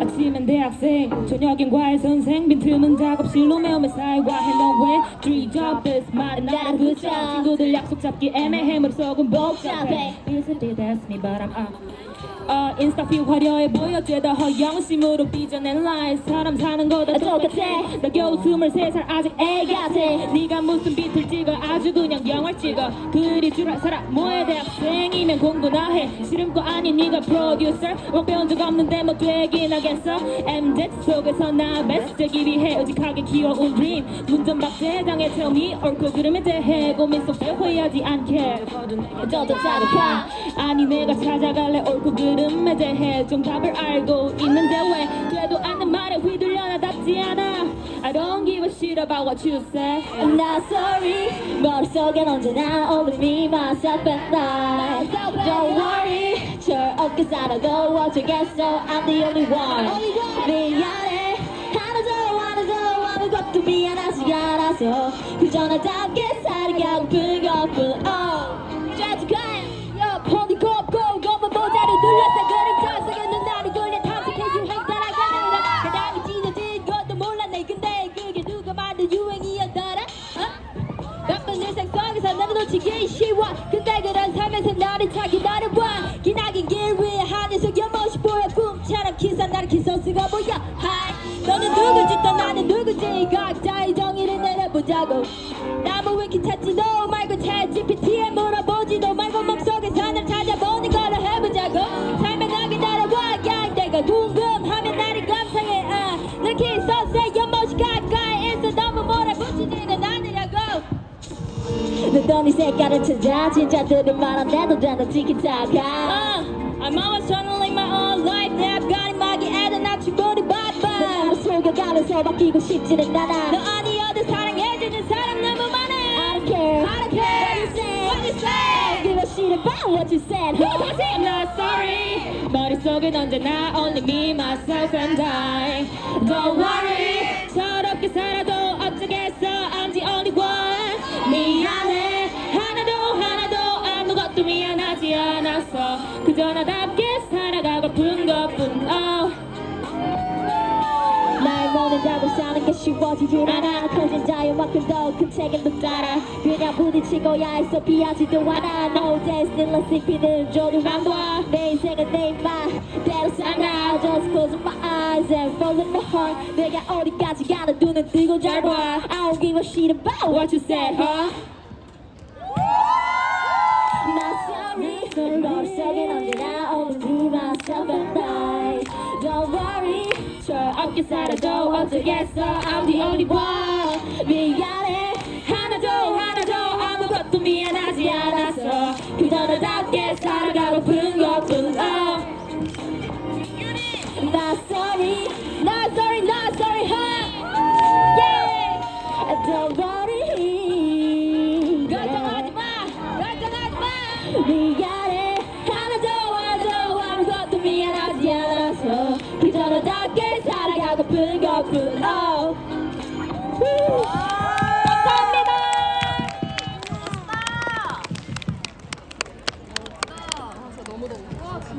아침엔 대학생, 저녁엔 과외 선생, 빈틈은 작업실로 메움의 사이와 헬로웨 Three jobs my 나라 그 친구들 약속 잡기 애매해 머릿속은 복잡해 Isn't it that's me but I'm up 어, 인스타뷰 화려해 보여 죄다 허영심으로 삐져낸 라인 사람 사는 거다 똑같아 나 겨우 스물세살 아직 애같아 네가 무슨 비틀 찍어 아주 그냥 영화 찍어. 그리 줄알 사람 뭐야 대학생 이면 공부나 해. 거 아닌 네가 프로듀서 뭐 배운 적 없는데 뭐 되긴 하겠어? MZ 속에서 나 베스트기 위해. 의직하게 키워온 dream. 문전박대장의 tell me. 옳고 그름에 대해 고민 속에 후회하지. 않게 저도 자극하 아니 내가 찾아갈래. 옳고 그름에 대해. 정답을 알고 있는데 왜? 되도 않는 말에 휘둘려 나답지 않아 I don't give a shit about what you say I'm not sorry 머릿속엔 언제나 only me, myself and I Don't worry 철없게 살아도 어쩌겠어 I'm the only one 미안해 하나도 하나도 아무것도 미안하지 않아서 그저 나답게 살아가고픈 것뿐 속에서 나를 놓치기 쉬워 근데 그런 삶에서 나를 찾기 어려워 기나긴 길 위에 하늘속 연못이 보여. 꿈처럼 기사 나를 기선수가 보여. 하이. 너는 누구지? 또 나는 누구지? 각자의 정의를 내려보자고. 나무 위키 찾지? 너 말고 너도 네 색깔을 찾아 진짜들이 말한대도 되는 티키타카 uh, I'm always live my own life 내 앞가림 막이 애들 나 충분히 바빠 내 속여가면서 바뀌고 싶지는 않아 너 아니어도 사랑해주는 사람 너무 많아 I don't care I don't care What you say What you say give a shit about what you said 다시 I'm not sorry 머릿속엔 언제나 only me, myself and I Don't worry 철없게 살아도 않았어. 그저 나답게 살아가고픈 것뿐. Oh. 날 원한다고 사는 게 쉬워지진 않아. 커진 자유만큼 더큰 책임도 따라. 그냥 부딪히고야 해서 피하지도 않아. No destiny 씹히는 조류만 봐내 인생은 내 맘대로 살아. Just close my eyes and follow my heart. 내가 어디까지 가나 눈은 뜨고 잘봐 I don't give a shit about what you said huh? sorry 머릿속엔 언제나 only me, myself and I Don't worry 철없게 살아도 어쩌겠어 I'm the only one 미안해 하나도 하나도 아무것도 미안하지 않았어 그저 너답게 살아가고픈 것뿐 oh. Not sorry Not sorry, not sorry, huh? Yeah Don't worry 걱정하지 마 걱정하지 마 미안 그저 너답게 살아가고픈 것뿐 oh. Woo.